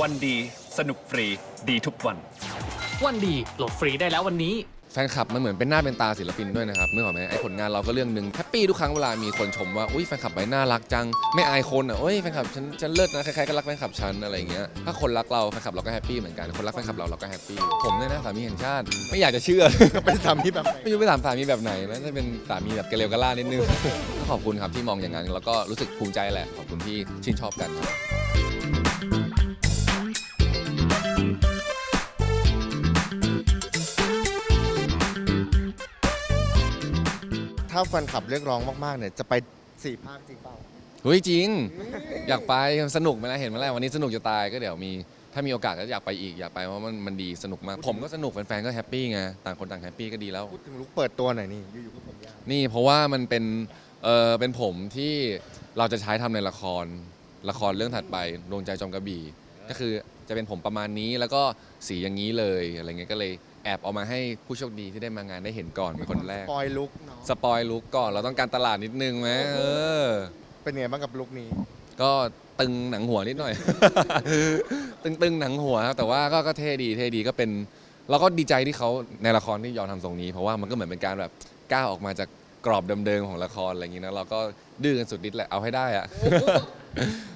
วันดี สนุกฟรี ดีทุกวัน วันดีโหลดฟรีได้แล้ววันนี้ แฟนคลับมันเหมือนเป็นหน้าเป็นตาศิลปินด้วยนะครับเมื่อก่อนไหมไอ้ผลงานเราก็เรื่องหนึ่งแฮปปี้ทุกครั้งเวลามีคนชมว่าอุ้ยแฟนคลับใบน่ารักจัง ไม่อายคนอะโอ้ยแฟนคลับฉันฉันเลิศนะใครๆก็รักแฟนคลับฉันอะไรอย่างเงี้ยถ้าคนรักเราแฟนคลับเราก็แฮปปี้เหมือนกันคนรักแฟนคลับเราเราก็แฮปปี้ผมเนี่ยนะสามีแห่งชาติ ไม่อยากจะเชื่อ เป็นสามีแบบไหนไม่รู้ไปถามสามีแบบไหนนะจะเป็นสามีแบบกระเลวกระล่านิดนึง ก็ขอบคุณครับที่มองอย่างนั้นแล้วก็รู้สึกภูมิใจแหละขอบคุณที่ชื่นชอบกันครับ ถ้าแฟนคลับเรียกร้องมากๆเนี่ยจะไปสี่ภาคจริงเปล่าเฮ้ยจริง อยากไปสนุกไหมนะเห็นไหมล่ะวันนี้สนุกจะตายก็เดี๋ยวมี ถ้ามีโอกาสก็อยากไปอีกอยากไปเพราะมันมันดีสนุกมาก ผมก็สนุกแฟนๆก็แฮปปี้ไงต่างคนต่างแฮปปี้ก็ดีแล้ว พูดถึงลุกเปิดตัวหน่อยนี่อยู่ๆก็ผมยาวนี่เพราะว่ามันเป็นเออเป็นผมที่เราจะใช้ทำในละคร ละครเรื่องถัดไปดวงใจจอมกระบี่ ก็คือจะเป็นผมประมาณนี้แล้วก็สีอย่างนี้เลยอะไรเงี้ยก็เลย แอบเอามาให้ผู้โชคดีที่ได้มางานได้เห็นก่อนเป็นคนแรก ปอยลุกเนาะสปอยลุกก่อนเราต้องการตลาดนิดนึงไหมเออ เป็นไงบ้างกับลุกนี้ ก็ตึงหนังหัวนิดหน่อย ตึงตึงหนังหัวครับแต่ว่าก็ก็เท่ดีเท่ดีก็เป็นเราก็ดีใจที่เขาในละครที่ยอมทำทรงนี้ เพราะว่ามันก็เหมือนเป็นการแบบก้าวออกมาจากกรอบเดิมๆของละครอะไรอย่างนี้นะเราก็ดื้อกันสุดฤทธิ์แหละเอาให้ได้อะ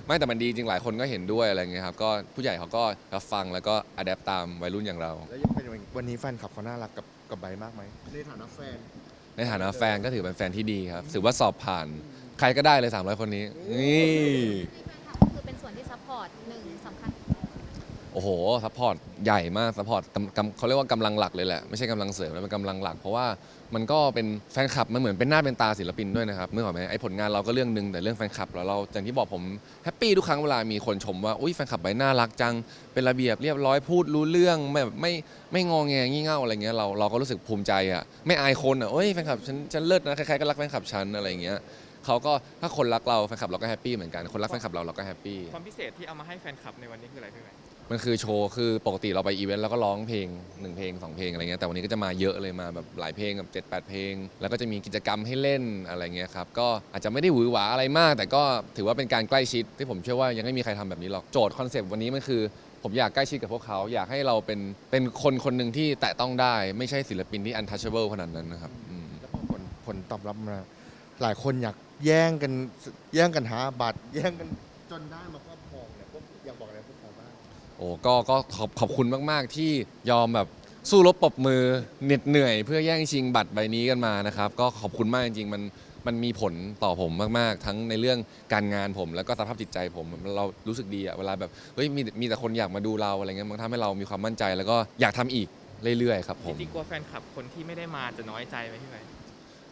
ไม่แต่มันดีจริงหลายคนก็เห็นด้วยอะไรเงี้ยครับก็ผู้ใหญ่เขาก็รับฟังแล้วก็อัดแอปตามวัยรุ่นอย่างเรา แล้วยังเป็นยังไง วันนี้แฟนคลับเขาน่ารักกับกับไบร์ทมากไหม ในฐานะแฟน ในฐานะแฟนก็ถือเป็นแฟนที่ดีครับถือว่าสอบผ่านใครก็ได้เลย 300 คนนี้ นี่ คือเป็นส่วนที่ซัพพอร์ตหนึ่งสำคัญ โอ้โหซัพพอร์ตใหญ่มากซัพพอร์ตกำกำเขาเรียกว่ากำลังหลักเลยแหละ ไม่ใช่กำลังเสริมแล้วเป็นกำลังหลัก เพราะว่ามันก็เป็นแฟนคลับมันเหมือนเป็นหน้าเป็นตาศิลปินด้วยนะครับเมื่อก่อนไหมไอ้ผลงานเราก็เรื่องหนึ่งแต่เรื่องแฟนคลับเราเราอย่างที่บอกผมแฮปปี้ทุกครั้งเวลามีคนชมว่าอุ้ยแฟนคลับใบน่ารักจังเป็นระเบียบเรียบร้อยพูดรู้เรื่องไม่แบบไม่ไม่งอแงงี่เง่าอะไรเงี้ยเราเราก็รู้สึกภูมิใจอะไม่อายคนอะโอ้ยแฟนคลับฉันฉันเลิศนะใครๆก็รักแฟนคลับฉันอะไรเงี้ยเขาก็ถ้าคนรักเราแฟนคลับเราก็แฮปปี้เหมือนกันคนรักแฟนคลับเราเราก็แฮปปี้ ความพิเศษที่เอามาให้แฟนคลับในวันนี้คืออะไรพี่ไหม มันคือโชว์คือปกติเราไปอีเวนต์แล้วก็ร้องเพลง1เพลง2เพลงอะไรเงี้ยแต่วันนี้ก็จะมาเยอะเลยมาแบบหลายเพลงแบบ7 8เพลง แล้วก็จะมีกิจกรรมให้เล่นอะไรเงี้ยครับก็อาจจะไม่ได้หวือหวาอะไรมาก แต่ก็ถือว่าเป็นการใกล้ชิดที่ผมเชื่อว่ายังไม่มีใครทำแบบนี้หรอกโจทย์คอนเซปต์วันนี้มันคือผมอยากใกล้ชิดกับพวกเขาอยากให้เราเป็นเป็นคนคนหนึ่งที่แตะต้องได้ ไม่ใช่ศิลปินที่ untouchable ขนาดนั้นนะครับอืมแล้วพอผลผลตอบรับมาหลายคนอยากแย่งกันแย่งกันหาบัตร แย่งกันจนได้มาค โอ้ก็ก็ขอบขอบคุณมาก ๆ ที่ยอมแบบสู้รบปรบมือเหน็ดเหนื่อย เพื่อแย่งชิงบัตรใบนี้กันมานะครับ ก็ขอบคุณมากจริงๆมันมันมีผลต่อผมมาก ๆ ทั้งในเรื่องการงานผม แล้วก็สภาพจิตใจผมเรารู้สึกดีอะเวลาแบบเฮ้ยมีมีแต่คนอยากมาดูเราอะไรเงี้ยมันทำให้เรามีความมั่นใจ แล้วก็อยากทำอีกเรื่อยๆครับผจม ริงๆกลัวแฟนคลับคนที่ไม่ได้มาจะน้อยใจไหมพี่ไหม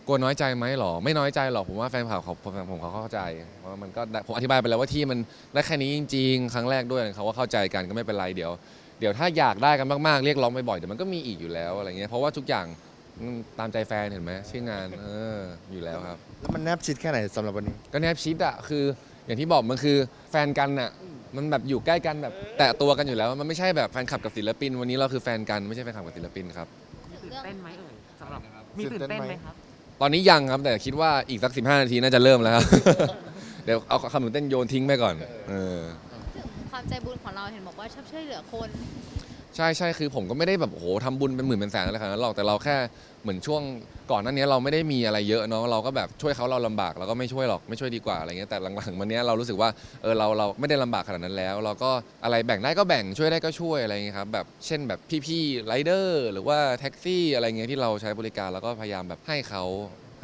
กลัวน้อยใจไหมหรอ ไม่น้อยใจหรอกผมว่าแฟนคลับเขาแฟนผมเขาเข้าใจเพราะว่ามันก็ได้ผมอธิบายไปแล้วว่าที่มันได้แค่นี้จริง ๆ ครั้งแรกด้วยเขาว่าเข้าใจกันก็ไม่เป็นไรเดี๋ยว เดี๋ยวถ้าอยากได้กันมากๆเรียกร้องบ่อยๆเดี๋ยวมันก็มีอีกอยู่แล้วอะไรเงี้ยเพราะว่าทุกอย่างอืมตามใจแฟนเห็นไหมชื่องานเอออยู่แล้วครับ แล้วมันแนบชิดแค่ไหนสำหรับวันนี้ ก็แนบชิดอะคือ อย่างที่บอกมันคือแฟนกันอะมันแบบอยู่ใกล้กันแบบแตะตัวกันอยู่แล้ว มันไม่ใช่แบบแฟนคลับกับศิลปิน วันนี้เราคือแฟนกันไม่ใช่แฟนคลับกับศิลปินครับถึงตื่นเรื่องเต้นไหมเอ่ยสำหรับมีตื่นเต้นไหมครับ ตอนนี้ยังครับแต่คิดว่าอีกสัก 15 นาทีน่าจะเริ่มแล้วครับ เดี๋ยวเอาคำตื่นเต้นโยนทิ้งไปก่อน เออ ถึงความใจบุญของเราเห็นบอกว่าชอบช่วยเหลือคน ใช่ใช่คือผมก็ไม่ได้แบบโอ้โหทำบุญเป็นหมื่นเป็นแสนอะไรขนาดนั้นหรอกแต่เราแค่เหมือนช่วงก่อนหน้านี้ยเราไม่ได้มีอะไรเยอะเนาะเราก็แบบช่วยเขาเราลำบากเราก็ไม่ช่วยหรอกไม่ช่วยดีกว่าอะไรเงี้ยแต่หลังๆมาเนี้ยเรารู้สึกว่าเออเราเราไม่ได้ลำบากขนาดนั้นแล้ว เราก็อะไรแบ่งได้ก็แบ่งช่วยได้ก็ช่วยอะไรเงี้ยครับแบบเช่นแบบพี่ๆไรเดอร์หรือว่าแท็กซี่อะไรเงี้ยที่เราใช้บริการแล้วก็พยายามแบบให้เขา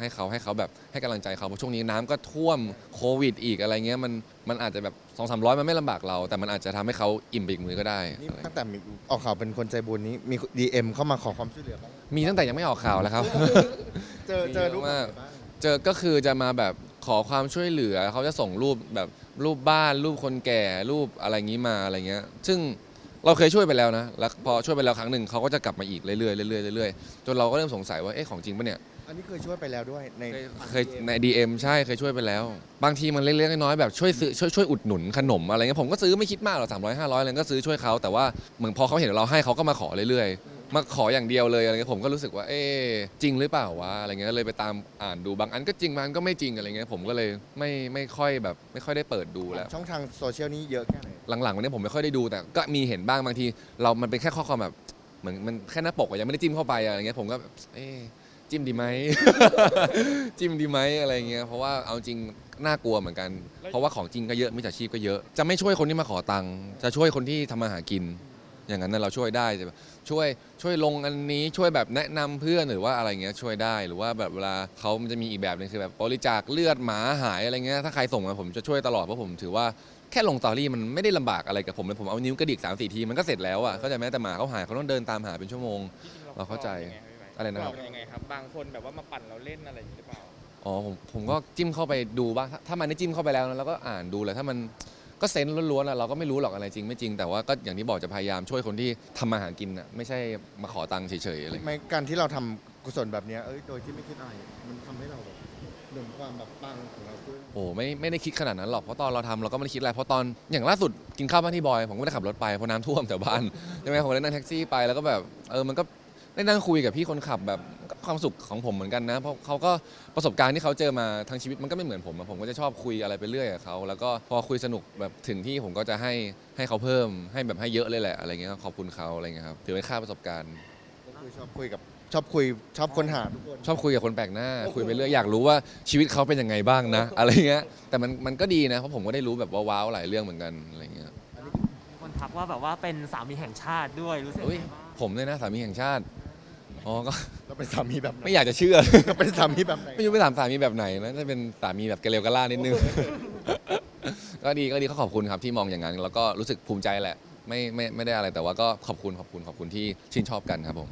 ให้เขาให้เขาแบบให้กำลังใจเขาเพราะช่วงนี้น้ำก็ท่วมโควิด อีกอะไรเงี้ยมันมันอาจจะแบบสองสามร้อยมันไม่ลำบากเรา แต่มันอาจจะทำให้เขาอิ่มไปอีกมือก็ได้นี่ตั้งแต่มีออกข่าวเป็นคนใจบุญนี้มี DM เข้ามาขอความช่วยเหลือบ้างมีตั้งแต่ยังไม่ออกข่าวแล้วครับ เจอเจอรูปเยอะมากไหนบ้าง เจอก็คือจะมาแบบขอความช่วยเหลือเขาจะส่งรูปแบบรูปบ้านรูปคนแก่รูปอะไรงี้มาอะไรเงี้ย ซึ่งเราเคยช่วยไปแล้วนะแล้วพอช่วยไปแล้วครั้งหนึ่งเขาก็จะกลับมาอีกเรื่อยๆเรื่อยๆเรื่อยๆจนเราก็เริ่มสงสัยว่าเอ๊ะของจริงปะเนี่ย อันนี้เคยช่วยไปแล้วด้วยในเคยเคยใน DM ใช่เคยช่วยไปแล้ว บางทีมันเล็กๆน้อยๆแบบช่วยซื้อช่วยช่วยอุดหนุนขนมอะไรเงี้ยผมก็ซื้อไม่คิดมากหรอกสามร้อยห้าร้อยอะไรก็ซื้อช่วยเขาแต่ว่าเหมือนพอเขาเห็นเราให้เขาก็มาขอเรื่อยๆ มาขออย่างเดียวเลยอะไรเงี้ยผมก็รู้สึกว่าเอ๊ะจริงหรือเปล่าวะอะไรเงี้ยเลยไปตามอ่านดูบางอันก็จริงบางอันก็ไม่จริงอะไรเงี้ยผมก็เลยไม่ไม่ค่อยแบบไม่ค่อยได้เปิดดูแล้ว ช่องทางโซเชียลนี้เยอะแค่ไหนหลังๆวันนี้ผมไม่ค่อยได้ดูแต่ก็มีเห็นบ้างบางที เรามันเป็นแค่ข้อความแบบเหมือนมันแค่หน้าปกอะยังไม่ได้จิ้มเข้าไปอะไรเงี้ยผมก็แบบเอ๊ะ จิ้มดีไหม จิ้มดีไหมอะไรเงี้ยเพราะว่าเอาจริงน่ากลัวเหมือนกัน เพราะว่าของจริงก็เยอะมิจฉาชีพก็เยอะจะไม่ช่วยคนที่มาขอตังค์จะช่วยคนที่ทำมาหากิน อย่างนั้นน่ะเราช่วยได้จะแบบช่วยช่วยลงอันนี้ช่วยแบบแนะนำเพื่อนหรือว่าอะไรเงี้ยช่วยได้หรือว่าแบบเวลาเขามันจะมีอีกแบบหนึงคือแบบบริจาคเลือดหมาหายอะไรเงี้ยถ้าใครส่งมาผมจะช่วยตลอดเพราะผมถือว่าแค่ลงสตอรี่มันไม่ได้ลำบากอะไรกับผมเลยผมเอานิ้วกระดิกสามสี่ทีมันก็เสร็จแล้วอะเข้าใจไหมแต่หมาเขาหายเขาต้องเดินตามหาเป็นชั่วโมงจริงๆเราเข้าใจก อะไรรนะครับองยังไงครับ บางคนแบบว่ามาปั่นเราเล่นอะไรอย่างนี้หรือเปล่า อ๋อผมผมก็จิ้มเข้าไปดูบ้างถ้าถ้ามันได้จิ้มเข้าไปแล้วนะเราก็อ่านดูเลยถ้ามันก็เซนส์ล้วนๆอะเราก็ไม่รู้หรอกอะไรจริงไม่จริงแต่ว่าก็อย่างที่บอกจะพยายามช่วยคนที่ทำมาหากินอะไม่ใช่มาขอตังค์เฉยๆอะไรไม่การที่เราทำกุศลแบบเนี้ยเอ้ยโดยที่ไม่คิดอะไรมันทำให้เราแบบหนุนความแบบปังของเราขึ้นโอ้ไม่ไม่ได้คิดขนาดนั้นหรอกเพราะตอนเราทำเราก็ไม่ได้คิดอะไรเพราะตอนอย่างล่าสุดกินข้าวบ้านที่บอย ผมก็ไม่ได้ขับรถไปเพราะน้ำท่วมแถวบ้านใช่ไหมผมเลยนั่งแท็กซี่ไปแล้วก็แบบเออมันก็ ได้นั่งคุยกับพี่คนขับแบบก็ความสุขของผมเหมือนกันนะ เพราะเขาก็ประสบการณ์ที่เขาเจอมาทั้งชีวิตมันก็ไม่เหมือนผมอะผมก็จะชอบคุยอะไรไปเรื่อยกับเขาแล้วก็พอคุยสนุกแบบถึงที่ผมก็จะให้ให้เขาเพิ่มให้แบบให้เยอะเลยแหละอะไรเงี้ยขอบคุณเขาอะไรเงี้ยครับถือเป็นค่าประสบการณ์ ก็คือชอบคุยกับชอบคุยชอบค้นหาทุกคน ชอบคุยกับคนแปลกหน้า คุยไปเรื่อยอยากรู้ว่าชีวิตเขาเป็นยังไงบ้างนะ อะไรเงี้ยแต่มันมันก็ดีนะเพราะผมก็ได้รู้แบบว้าวๆหลายเรื่องเหมือนกันอะไรเงี้ย มีคนทักว่าแบบว่าเป็นสามีแห่งชาติด้วยรู้สึกเฮ้ยไงบ้าง ผมเนี่ยนะสามีแห่งชาติ อ๋อก็เราเป็นสามีแบบไหนไม่อยากจะเชื่อ เราเป็นสามีแบบไหนไม่รู้ไปถามสามีแบบไหนนะจะเป็นสามีแบบกระเลวกระล่านิดนึง ก็ดีก็ดีก็ขอบคุณครับที่มองอย่างนั้น แล้วก็รู้สึกภูมิใจแหละ ไม่ไม่ไม่ได้อะไรแต่ว่าก็ขอบคุณขอบคุณขอบคุณที่ชื่นชอบกันครับผม